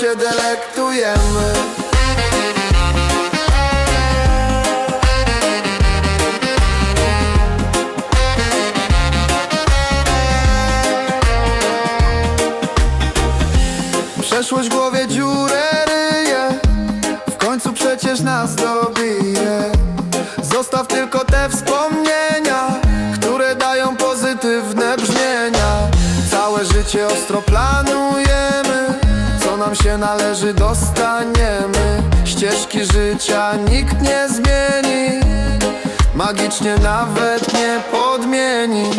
się delektujemy. Przeszłość w głowie dziurę ryje W końcu przecież nas dobije. Zostaw tylko te wspomnienia Które dają pozytywne brzmienia. Całe życie ostro planujemy nam się należy dostaniemy. Ścieżki życia nikt nie zmieni. Magicznie nawet nie podmieni